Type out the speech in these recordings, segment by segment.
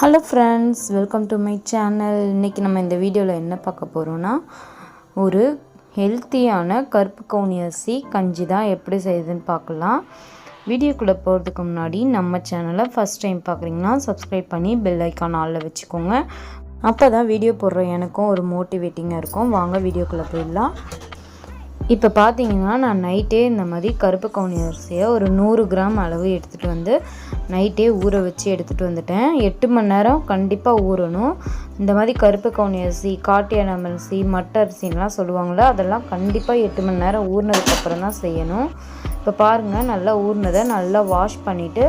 Hello friends welcome to my channel இன்றைக்கி நம்ம இந்த வீடியோவில் என்ன பார்க்க போகிறோன்னா ஒரு ஹெல்த்தியான கருப்பு கவுனி அரிசி கஞ்சி தான் எப்படி செய்யுதுன்னு பார்க்கலாம். வீடியோக்குள்ளே போகிறதுக்கு முன்னாடி நம்ம சேனலை ஃபஸ்ட் டைம் பார்க்குறீங்கன்னா சப்ஸ்கிரைப் பண்ணி பெல் ஐக்கான் ஆளில் வச்சுக்கோங்க. அப்போ தான் வீடியோ போடுற எனக்கும் ஒரு மோட்டிவேட்டிங்காக இருக்கும். வாங்க வீடியோக்குள்ளே போயிடலாம். இப்போ பார்த்தீங்கன்னா நான் நைட்டே இந்த மாதிரி கருப்பு கவுனி அரிசியை ஒரு நூறு கிராம் அளவு எடுத்துகிட்டு வந்து நைட்டே ஊற வச்சு எடுத்துகிட்டு வந்துட்டேன். எட்டு மணி நேரம் கண்டிப்பாக ஊறணும். இந்த மாதிரி கருப்பு கவுனி அரிசி காட்டியான அரிசி மட்ட அரிசின்லாம் சொல்லுவாங்களே அதெல்லாம் கண்டிப்பாக எட்டு மணி நேரம் ஊறினதுக்கப்புறம் தான் செய்யணும். இப்போ பாருங்கள் நல்லா ஊறினதை நல்லா வாஷ் பண்ணிவிட்டு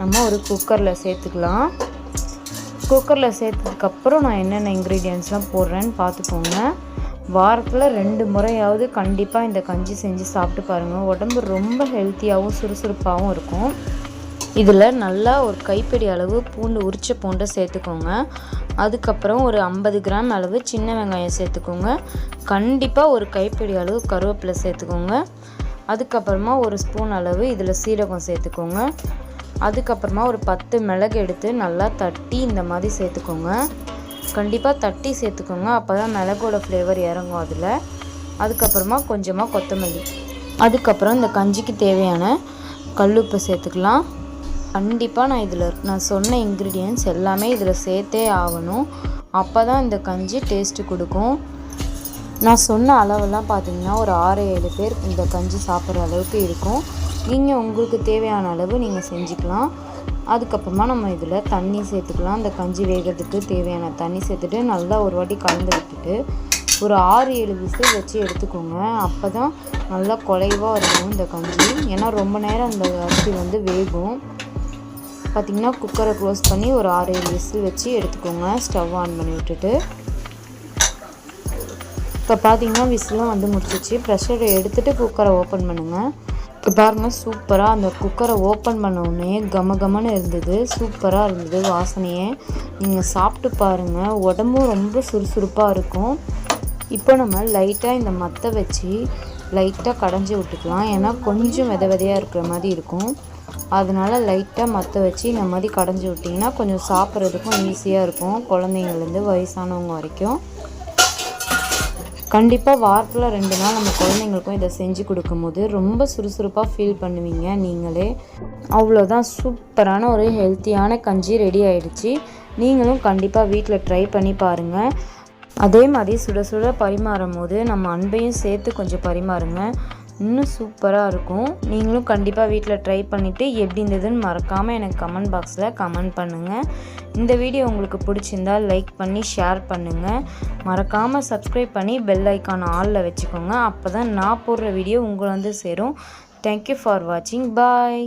நம்ம ஒரு குக்கரில் சேர்த்துக்கலாம். குக்கரில் சேர்த்ததுக்கப்புறம் நான் என்னென்ன இன்க்ரீடியன்ஸ்லாம் போடுறேன்னு பார்த்துக்கோங்க. வாரத்தில் ரெண்டு முறையாவது கண்டிப்பாக இந்த கஞ்சி செஞ்சு சாப்பிட்டு பாருங்கள் உடம்பு ரொம்ப ஹெல்த்தியாகவும் சுறுசுறுப்பாகவும் இருக்கும். இதில் நல்லா ஒரு கைப்பிடி அளவு பூண்டு உரிச்ச பூண்டை சேர்த்துக்கோங்க. அதுக்கப்புறம் ஒரு ஐம்பது கிராம் அளவு சின்ன வெங்காயம் சேர்த்துக்கோங்க. கண்டிப்பாக ஒரு கைப்பிடி அளவு கருவேப்பிலை சேர்த்துக்கோங்க. அதுக்கப்புறமா ஒரு ஸ்பூன் அளவு இதில் சீரகம் சேர்த்துக்கோங்க. அதுக்கப்புறமா ஒரு பத்து மிளகு எடுத்து நல்லா தட்டி இந்த மாதிரி சேர்த்துக்கோங்க. கண்டிப்பாக தட்டி சேர்த்துக்கோங்க. அப்போ தான் மிளகோட ஃப்ளேவர் இறங்கும் அதில். அதுக்கப்புறமா கொஞ்சமாக கொத்தமல்லி. அதுக்கப்புறம் இந்த கஞ்சிக்கு தேவையான கல்லுப்பை சேர்த்துக்கலாம். கண்டிப்பாக நான் இதில் நான் சொன்ன இன்க்ரீடியன்ஸ் எல்லாமே இதில் சேர்த்தே ஆகணும். அப்போ தான் இந்த கஞ்சி டேஸ்ட்டு கொடுக்கும். நான் சொன்ன அளவெல்லாம் பார்த்தீங்கன்னா ஒரு ஆறு ஏழு பேர் இந்த கஞ்சி சாப்பிட்ற அளவுக்கு இருக்கும். நீங்கள் உங்களுக்கு தேவையான அளவு நீங்கள் செஞ்சுக்கலாம். அதுக்கப்புறமா நம்ம இதில் தண்ணி சேர்த்துக்கலாம். அந்த கஞ்சி வேகிறதுக்கு தேவையான தண்ணி சேர்த்துட்டு நல்லா ஒரு வாட்டி கலந்து விட்டுட்டு ஒரு ஆறு ஏழு விசில் வச்சு எடுத்துக்கோங்க. அப்போ தான் நல்லா குலைவாக இருக்கும் இந்த கஞ்சி. ஏன்னா ரொம்ப நேரம் அந்த அரிசி வந்து வேகும். பார்த்திங்கன்னா குக்கரை க்ளோஸ் பண்ணி ஒரு ஆறு ஏழு விசில் வச்சு எடுத்துக்கோங்க. ஸ்டவ் ஆன் பண்ணி விட்டுட்டு. இப்போ பார்த்தீங்கன்னா விசிலும் வந்து முடிச்சிச்சு. ப்ரெஷரை எடுத்துகிட்டு குக்கரை ஓப்பன் பண்ணுங்கள் பாருங்கள் சூப்பராக அந்த குக்கரை ஓப்பன் பண்ண உடனே கம கமன்னு இருந்தது. சூப்பராக இருந்தது வாசனையே. நீங்கள் சாப்பிட்டு பாருங்கள் உடம்பும் ரொம்ப சுறுசுறுப்பாக இருக்கும். இப்போ நம்ம லைட்டாக இந்த மத்தை வச்சு லைட்டாக கடைஞ்சி விட்டுக்கலாம். ஏன்னா கொஞ்சம் வித விதையாக இருக்கிற மாதிரி இருக்கும். அதனால் லைட்டாக மற்ற வச்சு இந்த மாதிரி கடைஞ்சி விட்டிங்கன்னா கொஞ்சம் சாப்பிட்றதுக்கும் ஈஸியாக இருக்கும். குழந்தைங்கள்லேருந்து வயசானவங்க வரைக்கும். கண்டிப்பாக வாரத்தில் ரெண்டு நாள் நம்ம குழந்தைங்களுக்கும் இதை செஞ்சு கொடுக்கும்போது ரொம்ப சுறுசுறுப்பாக ஃபீல் பண்ணுவீங்க நீங்களே. அவ்வளோதான் சூப்பரான ஒரு ஹெல்த்தியான கஞ்சி ரெடி ஆகிடுச்சி நீங்களும் கண்டிப்பாக வீட்டில் ட்ரை பண்ணி பாருங்கள் அதே மாதிரி சுட சுட பரிமாறும் போது நம்ம அன்பையும் சேர்த்து கொஞ்சம் பரிமாறுங்க. இன்னும் சூப்பராக இருக்கும். நீங்களும் கண்டிப்பாக வீட்டில் ட்ரை பண்ணிவிட்டு எப்படி இருந்ததுன்னு மறக்காமல் எனக்கு கமெண்ட் பாக்ஸில் கமெண்ட் பண்ணுங்கள் இந்த வீடியோ உங்களுக்கு பிடிச்சிருந்தால் லைக் பண்ணி ஷேர் பண்ணுங்கள் மறக்காமல் சப்ஸ்கிரைப் பண்ணி பெல் ஐக்கான் ஆளில் வச்சுக்கோங்க. அப்போ தான் நான் போடுற வீடியோ உங்களை வந்து சேரும். தேங்க்யூ ஃபார் வாட்சிங் பாய்